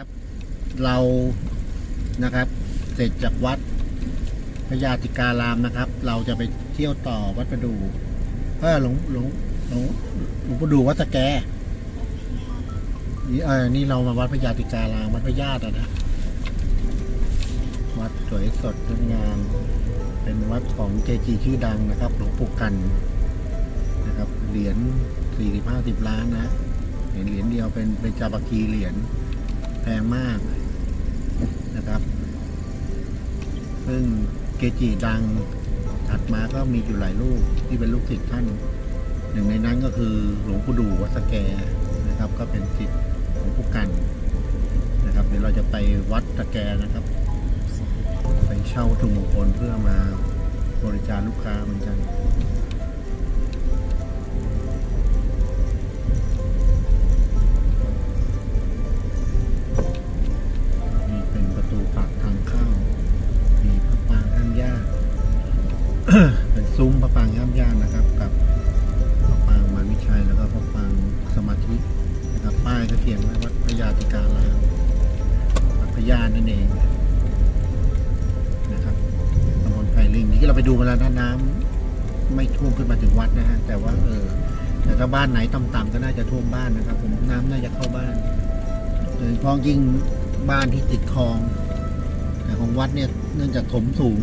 ครับเรานะครับเสร็จจากวัดพระยาติการามนะครับ เราจะไปเที่ยวต่อวัดประดูเออหลวงหลวงหลวงหลวงประดูวัดสแกนี่เออนี่เรามาวัดพระยาติการามวัดพระญาตินะวัดสวยสดงดงามเป็นวัดของเจจีชื่อดังนะครับ หลวงปู่กันนะครับเหรียญสี่สิบห้าสิบล้านนะเหรียญเหรียญเดียวเป็นเป็นจาบากีเหรียญ แพงมากนะครับ ซึ่งเกจิดังถัดมาก็มีอยู่หลายรูปที่เป็นลูกศิษย์ท่าน หนึ่งในนั้นก็คือหลวงปู่ดูวัดสแกนะครับ ก็เป็นศิษย์ของผู้กันนะครับ เดี๋ยวเราจะไปวัดสแกนะครับ ไปเช่าถุมงคลเพื่อมาบริการลูกค้าเหมือนกัน ลไผ่ลิงที่เราไปดูมาแล้วนะน้ำไม่ท่วมขึ้นมาถึงวัดนะฮะแต่ว่าเออแต่ถ้าบ้านไหนต่ำๆก็น่าจะท่วมบ้านนะครับ ผมน้ำน่าจะเข้าบ้านโดยเฉพาะยิ่งบ้านที่ติดคลอง แต่ของวัดเนี่ยเนื่องจากถมสูง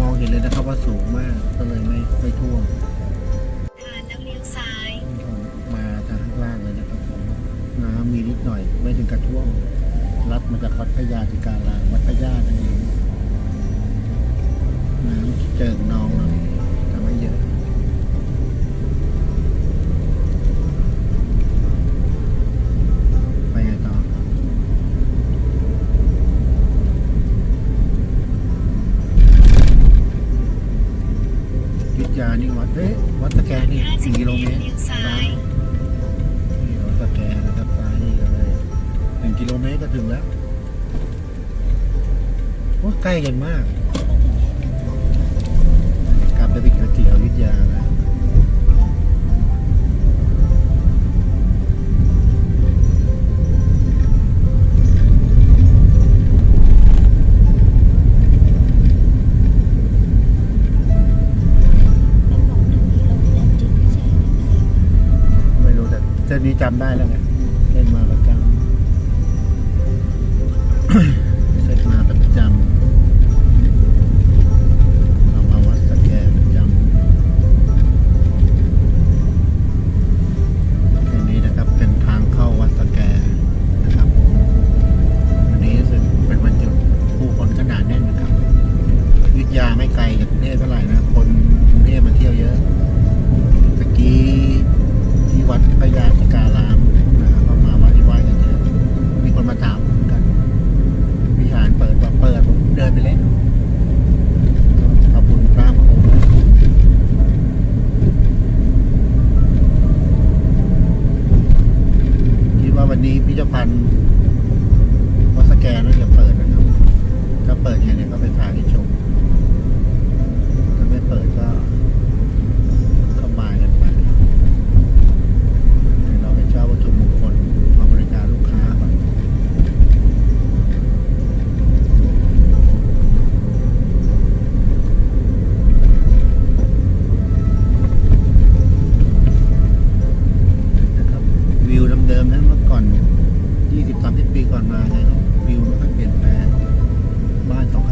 มองเห็นเลยนะครับว่าสูงมากก็เลยไม่ไม่ท่วมทานแล้วเลี้ยวซ้ายมาทางข้างล่างเลยนะครับผมน้ำมีนิดหน่อย ไม่ถึงกระท่วมรับมาจากวัดพระยาธิการามวัดพระยานั่นเอง น้ำเจิ่งนองหน่อยแต่ไม่เยอะ ไปไงต่อยุทธยานี่วัดเอ๊ะวัดตะแกนี่สี่50กิโลเมเมตตรรเลี้ยวซ้ายนี่วัดตะแกนะครับซ้ายนี่เลยหนึ่งกิโลเมตรก็ถึงแล้วโอ้ใกล้กันมากก นี้จำได้แล้วไงเล่นมา ปิ เดิมๆนั้นเมื่อก่อนยี่สสิบามสิบปีก่อนมาไงครับวิวไม่ค่อยเปลี่ยนแปลงบ้านสอข้าง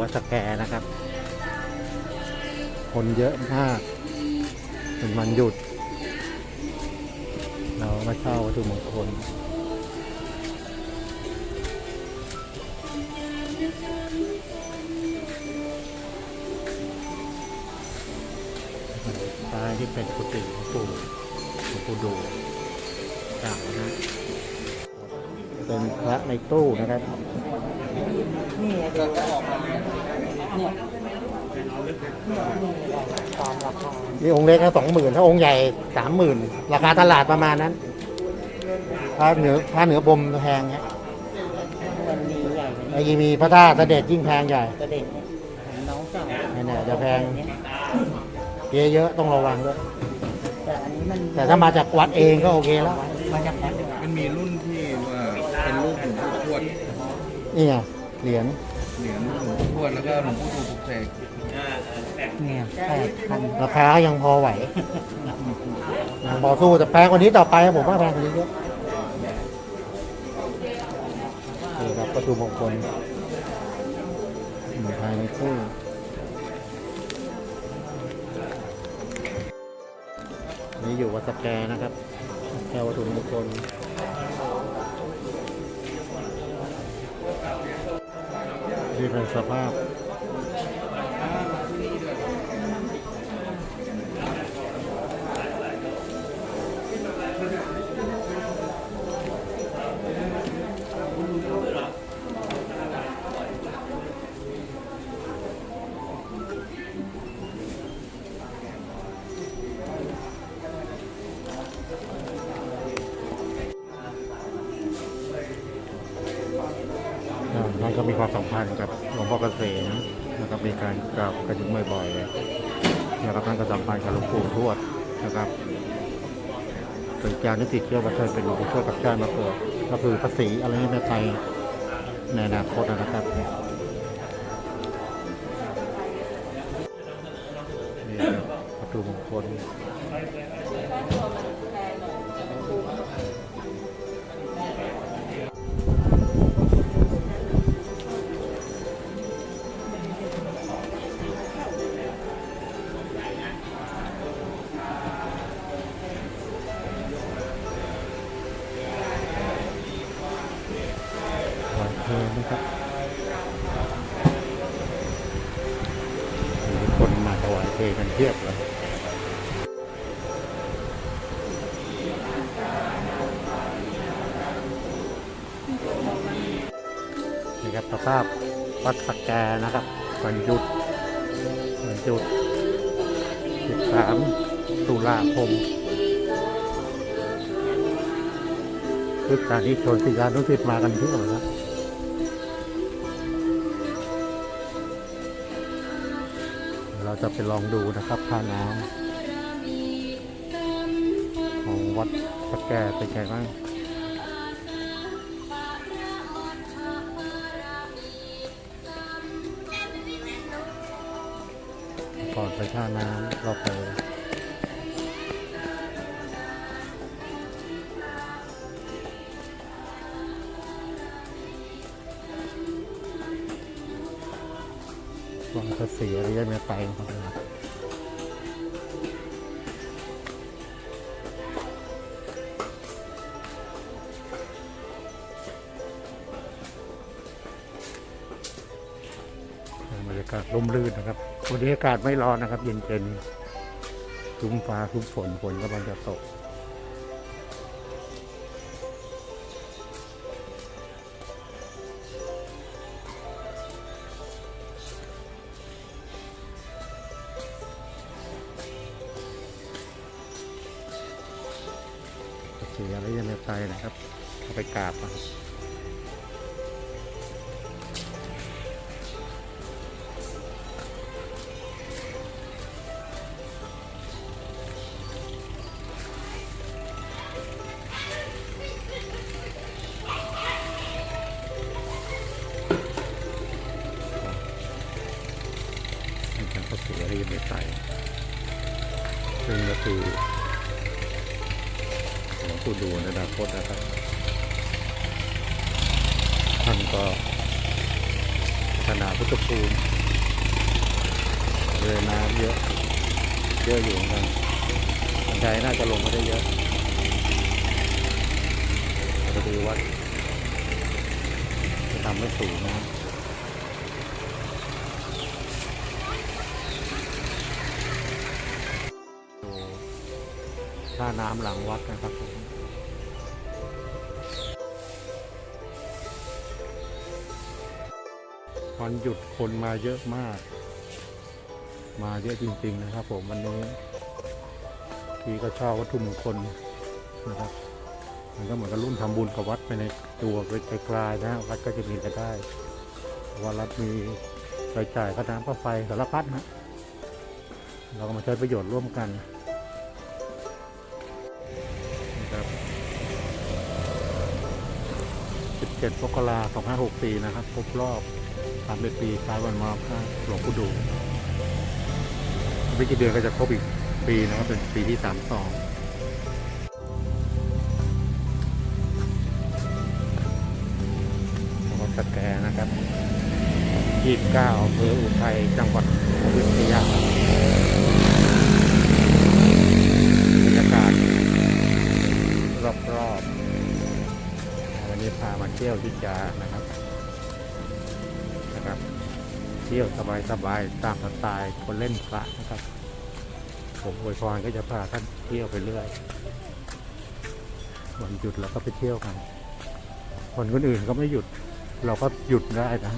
วันนี้อยู่วัดสแกนะครับ คนเยอะมากเป็นวันหยุด เรามาเช่าวัตถุมงคลซ้ายที่เป็นกุฏิหลวงปู่หลวงปู่ดูเก่านะ เป็นพระในตู้นะครับนี่ไงก็ออกมาเนี่ยตามราคานี่องค์เล็กนะสองหมื่นถ้าองค์ใหญ่สามหมื่นราคาตลาดประมาณนั้นถ้าเหนือถ้าเหนือบมแพงฮะมันมีใหญ่ไอ้มีพระธาตุเสด็จยิ่งแพงใหญ่กระเด็นของน้องสาวนี่เนี่ยจะแพงเยอะเยอะต้องระวังด้วยแต่อันนี้มันแต่ถ้ามาจากวัดเองก็โอเคแล้วมาจากแอปมันมีรุ่นที่ นี่ไงเหรียญเหรียญหลวงปู่ทวดแล้วก็หลวงปู่ดูปลุกเสกเนี่ยแปดพันราคายังพอไหวยังพอสู้แต่แพงกว่านี้ต่อไปผมว่าแพงกว่านี้เยอะนี่ครับประตูมงคลอยู่ภายในตู้นี่อยู่วัดสแกนะครับแก้ววัตถุมงคล ที่เป็นสภาพ ยการนิติเชื่อว่าท่านเป็นหลวงปู่ทวดกับการมาเกิดก็คือภาษีอะไรนี้ในไทยในอนาคตนะครับนี่ครับประตูมงคล กันเพียบเลยนี่ครับสภาพวัดสักแกนะครับวันหยุดวันหยุด 13 ตุลาคมพุทธานิชนศิษยานุศิษย์มากันเที่ยวเลยครับ จะไปลองดูนะครับท่าน้ำของวัดพระแก่เป็นไงบ้างก่อนไปท่าน้ำเราไป ได้ไม่ไปของเบรรยากาศร่มรื่นนะครับวันนี้อากาศไม่ร้อนนะครับ เย็นๆคุ้มฟ้าคุ้มฝนฝนกำลังจะตก สียนะครับเอาไปกราบนะครับนี่เป็สียอะไรยังไม่ไปซึ่งก็คือ หลวงปู่ดูในอนาคตนะครับ ท่านก็พัฒนาพุทธภูมิเรือน้ำเยอะ เยอะอยู่เหมือนกันบันไดน่าจะลงมาได้เยอะจะดูวัดจะทำให้สูงนะดูท่าน้ำหลังวัดนะครับ วันหยุดคนมาเยอะมาก มาเยอะจริง ๆ นะครับ ผมวันนี้ที่ก็ชอบวัตถุมงคลนะครับมันก็เหมือนกับรุ่นทำบุญกับวัดไปในตัวไปไกลๆนะวัดก็จะมีรายได้ว่ารัฐมีรายจ่ายค่าน้ำค่าไฟสารพัดนะเราก็มาใช้ประโยชน์ร่วมกันนะครับ17มกราคม2564 นะครับครบรอบ 31ปีคล้ายวันมาค่าหลวงปู่ดูไม่กี่เดือนก็จะครบอีกปีนะครับเป็นปีที่32จังหวัดสแกนะครับ29อำเภออุทัยจังหวัดอยุธยาบรรยากาศรอบๆวันนี้พามาเที่ยวที่จานะครับ ที่ยวสบายๆตามสไตล์คนเล่นพระนะครับ ผมอวยพรก็จะพาท่านเที่ยวไปเรื่อยวันหยุดเราก็ไปเที่ยวกันคนคนอื่นก็ไม่หยุด เราก็หยุดได้นะ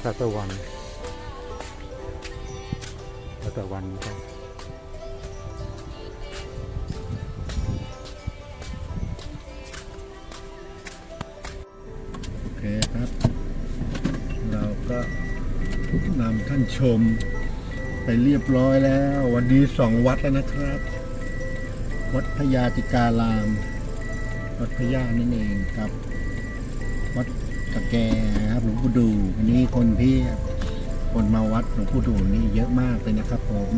แต่ตะวันแล้วแต่วันค ท่านชม ไปเรียบร้อยแล้ว วันนี้สองวัดแล้วนะครับ วัดพญาติการาม วัดพญานั่นเองครับ วัดตะแกครับหลวงปู่ดูวันนี้คนเพี่คนมาวัดหลวงปู่ดูนี่เยอะมากเลยนะครับ ผม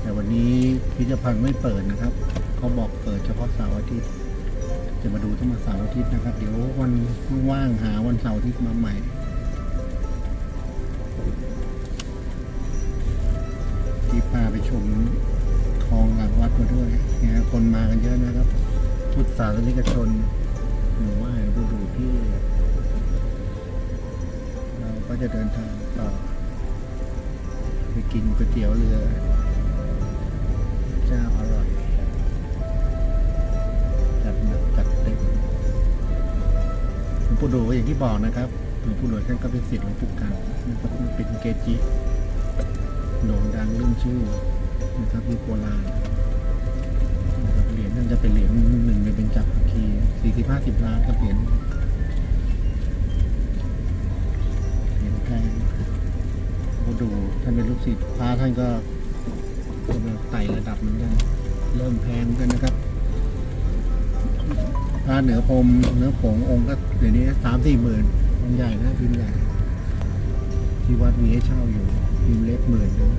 แต่วันนี้พิพิธภัณฑ์ไม่เปิดนะครับเขาบอกเปิดเฉพาะเสาร์อาทิตย์จะมาดูทั้งวันเสาร์อาทิตย์นะครับ เดี๋ยววันว่างหาวันเสาร์อาทิตย์มาใหม่ พาไปชมคลองหลังวัดมาด้วยนะฮะคนมากันเยอะนะครับ พุทธศาสนิกชนหรือว่าดูดูที่ เราก็จะเดินทางต่อไปกินก๋วยเตี๋ยวเรือเจ้าอร่อยจัดหนักจัดเต็มหลวงปู่ดูอย่างที่บอกนะครับหลวงปู่ดูท่านก็เป็นศิษย์หลวงปู่กันนะครับเป็นเกจิ โด่งดังเรื่องชื่อนะครับยุคโบราณนะครับเหรียญนั่นจะเป็นเหรียญหนึ่งในเป็นจักรคีสี่สิบห้าสิบล้านครับเหรียญเหรียญแพงหลวงปู่ดูท่านเป็นลูกศิษย์พระท่านก็กำลังไต่ระดับเหมือนกันเริ่มแพงเหมือนกันนะครับพระเหนือพรมเนื้อผงองค์ก็เดี๋ยวนี้สามสี่หมื่นองค์ใหญ่นะพิมพ์ใหญ่ที่วัดมีให้เช่าอยู่ พิมพ์เล็กหมื่นนึง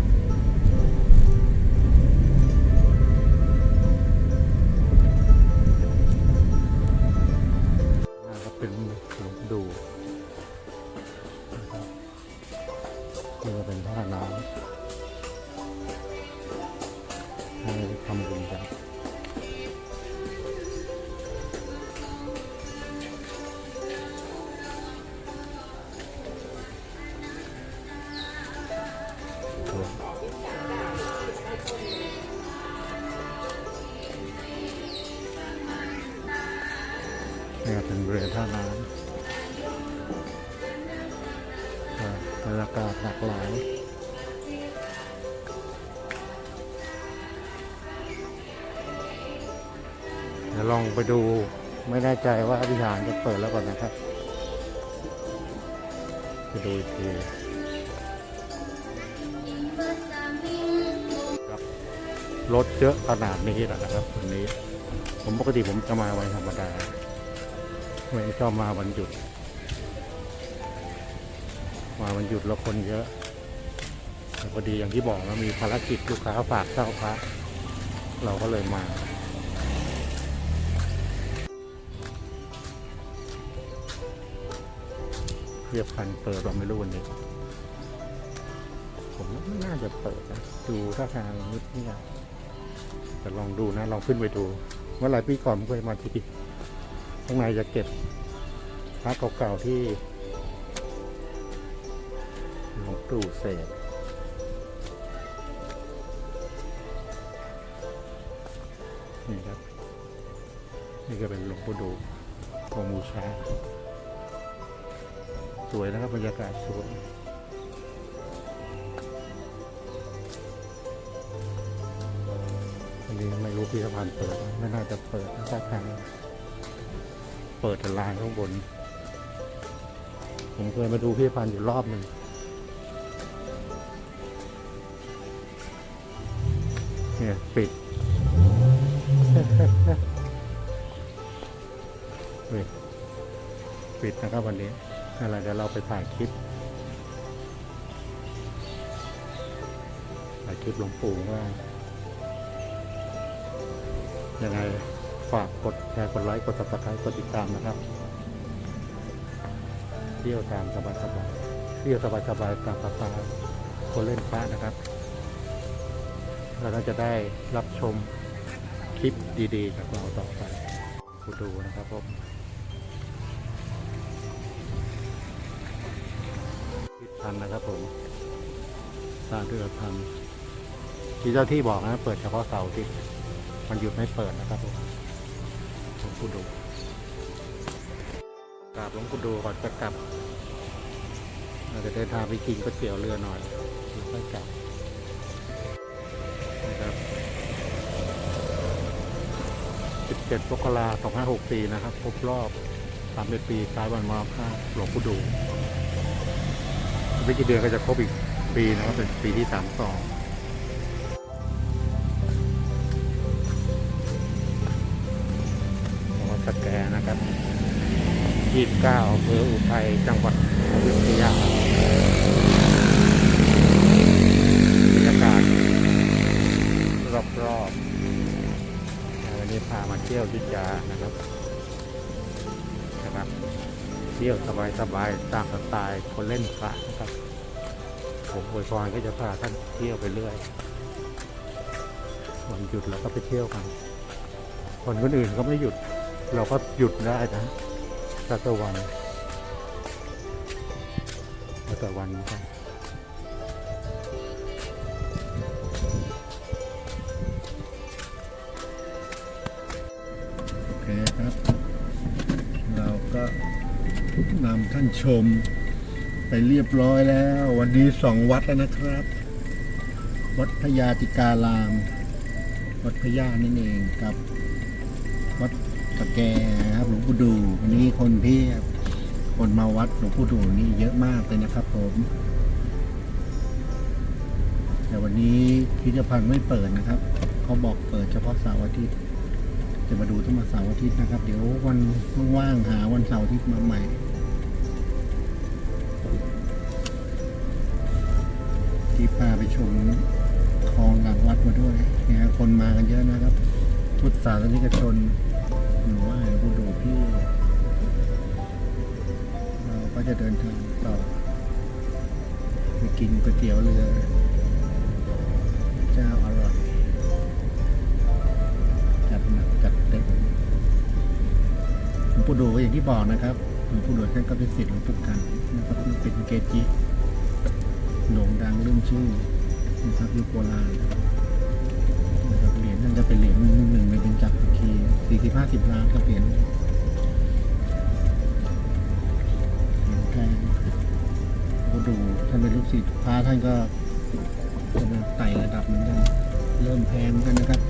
ก็เป็นหลวงดูนะครับนี่ก็เป็นท่าน้ำ เดี๋ยวลองไปดูไม่แน่ใจว่าวิหารจะเปิดแล้วก่อนนะครับไปดูอีกทีครับรถเยอะขนาดนี้แหละนะครับวันนี้ ผมปกติผมจะมาวันธรรมดาไม่ชอบมาวันหยุด มาวันหยุดแล้วคนเยอะแต่พอดีอย่างที่บอกนะมีภารกิจลูกค้าฝากเช่าพระเราก็เลยมา เรียบพันเปิดเราไม่รู้วันนี้ผมว่าไม่น่าจะเปิดนะดูท่าทางนิดเนี่ยแต่ลองดูนะ ลองขึ้นไปดู เมื่อหลายปีก่อนผมเคยมาที่ข้างในจะเก็บพระเก่าๆที่หลวงปู่เสกนี่ครับ นี่ก็เป็นหลวงปู่ดูของมูช้า สวยนะครับบรรยากาศสวยอันนี้ไม่รู้พิพิธภัณฑ์เปิด ไมไม่น่าจะเปิดนะท่าทางเปิดลานข้างบน ผมเคยมาดูพิพิธภัณฑ์อยู่รอบหนึ่งเนี่ยปิดเฮ้ปิดนะครับวันนี้ อะไรเดี๋ยวเราไปถ่ายคลิปถ่ายคลิปหลวงปู่ว่า ยังไงฝากกดแชร์กดไลค์กดติดตามกดติดตามนะครับ เที่ยวตามสบายสบายเที่ยวสบายสบายตามภาษาคนเล่นฟ้านะครับเราก็จะได้รับชมคลิปดีๆจากเราต่อไปคุณดูนะครับผม ทิศพันะครับผมสร้างด้วยพันที่เจ้าที่บอกนะเปิดเฉพาะเสาร์อาทิตย์มันหยุดไม่เปิดนะครับผมหลวงปู่ดูกราบหลวงปู่ดูก่อนจะกลับเราจะเดินทางไปกินก๋วยเตี๋ยวเรือหน่อยแล้วค่อยกลับนะครับ17มกราคม2564 นะครับ ครบรอบ 31 ปีคล้ายวันมรณภาพหลวงปู่ดู ไม่กี่เดือนก็จะครบอีกปีนะครับเป็นปีที่สามสองวัดสแกนะครับยี่สิบเก้าอำเภออุทัยจังหวัดอยุธยาบรรยากาศรอบๆวันนี้พามาเที่ยวอยุธยานะครับ ที่ยวสบายๆตามสไตล์คนเล่นพระนะครับ ผมอวยพรก็จะพาท่านเที่ยวไปเรื่อยวันหยุดเราก็ไปเที่ยวกันคนคนอื่นก็ไม่หยุด เราก็หยุดได้นะสักวันสักวันกัน นำท่านชม ไปเรียบร้อยแล้ว วันนี้สองวัดแล้วนะครับ วัดพญาติการาม วัดพญานั่นเองกับ วัดตะแกครับหลวงปู่ดูวันนี้คนเพียบคนมาวัดหลวงปู่ดูนี่เยอะมากเลยนะครับ ผม แต่วันนี้พิพิธภัณฑ์ไม่เปิดนะครับเขาบอกเปิดเฉพาะเสาร์อาทิตย์จะมาดูต้องมาเสาร์อาทิตย์นะครับ เดี๋ยววันว่างๆหาวันเสาร์อาทิตย์มาใหม่ ที่พาไปชมคลองหลังวัดมาด้วยนี่ยฮะคนมากันเยอะนะครับ พุทธศาสนิกชนหรือว่าผู้ดูพี่เราก็จะเดินทางต่อไปกินก๋วยเตี๋ยวเรือ เจ้าอร่อยจัดหนักจัดเต็มหลวงปู่ดูอย่างที่บอกนะครับหลวงปู่ดูท่านก็เป็นศิษย์หลวงปู่กันนะครับเป็นเกจิ โด่งดังเรื่องชื่อนะครับยุคโบราณนะครับเหรียญนั่นจะเป็นเหรียญหนึ่งในเป็นจักรคีสี่สิบห้าสิบล้านก็เหรียญเหรียญแพงก็ดูท่านเป็นลูกศิษย์พระท่านก็จะมาไต่ระดับเหมือนกันเริ่มแพงกันนะครับ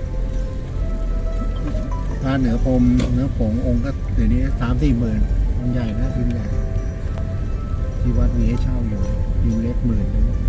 พระเหนือพรมเหนือผงองค์ก็เดี๋ยวนี้สามสี่หมื่นองค์ใหญ่นะองค์ใหญ่ที่วัดมีให้เช่าอยู่ ยูเล็กหมื่นนึง